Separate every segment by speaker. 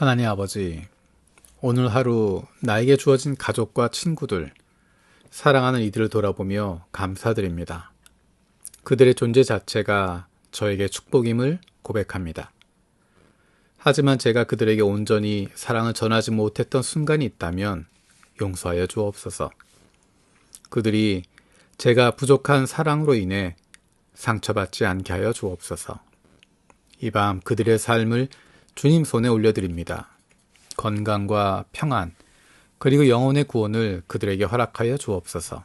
Speaker 1: 하나님 아버지, 오늘 하루 나에게 주어진 가족과 친구들, 사랑하는 이들을 돌아보며 감사드립니다. 그들의 존재 자체가 저에게 축복임을 고백합니다. 하지만 제가 그들에게 온전히 사랑을 전하지 못했던 순간이 있다면 용서하여 주옵소서. 그들이 제가 부족한 사랑으로 인해 상처받지 않게 하여 주옵소서. 이 밤 그들의 삶을 주님 손에 올려드립니다. 건강과 평안, 그리고 영혼의 구원을 그들에게 허락하여 주옵소서.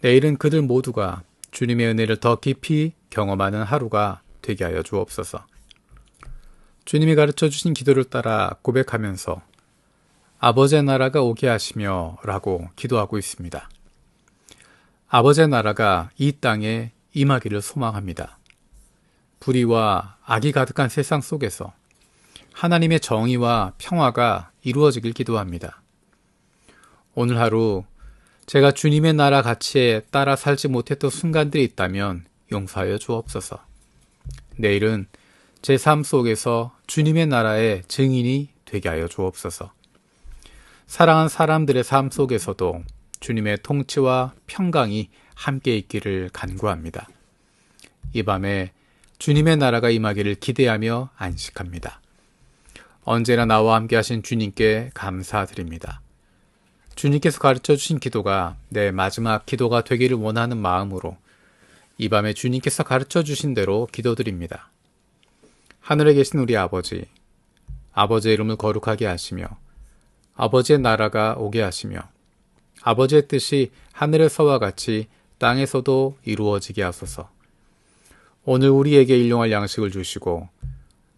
Speaker 1: 내일은 그들 모두가 주님의 은혜를 더 깊이 경험하는 하루가 되게 하여 주옵소서. 주님이 가르쳐 주신 기도를 따라 고백하면서 아버지의 나라가 오게 하시며 라고 기도하고 있습니다. 아버지의 나라가 이 땅에 임하기를 소망합니다. 불의와 악이 가득한 세상 속에서 하나님의 정의와 평화가 이루어지길 기도합니다. 오늘 하루 제가 주님의 나라 가치에 따라 살지 못했던 순간들이 있다면 용서하여 주옵소서. 내일은 제 삶 속에서 주님의 나라의 증인이 되게 하여 주옵소서. 사랑한 사람들의 삶 속에서도 주님의 통치와 평강이 함께 있기를 간구합니다. 이 밤에 주님의 나라가 임하기를 기대하며 안식합니다. 언제나 나와 함께 하신 주님께 감사드립니다. 주님께서 가르쳐 주신 기도가 내 마지막 기도가 되기를 원하는 마음으로 이 밤에 주님께서 가르쳐 주신 대로 기도드립니다. 하늘에 계신 우리 아버지, 아버지의 이름을 거룩하게 하시며 아버지의 나라가 오게 하시며 아버지의 뜻이 하늘에서와 같이 땅에서도 이루어지게 하소서. 오늘 우리에게 일용할 양식을 주시고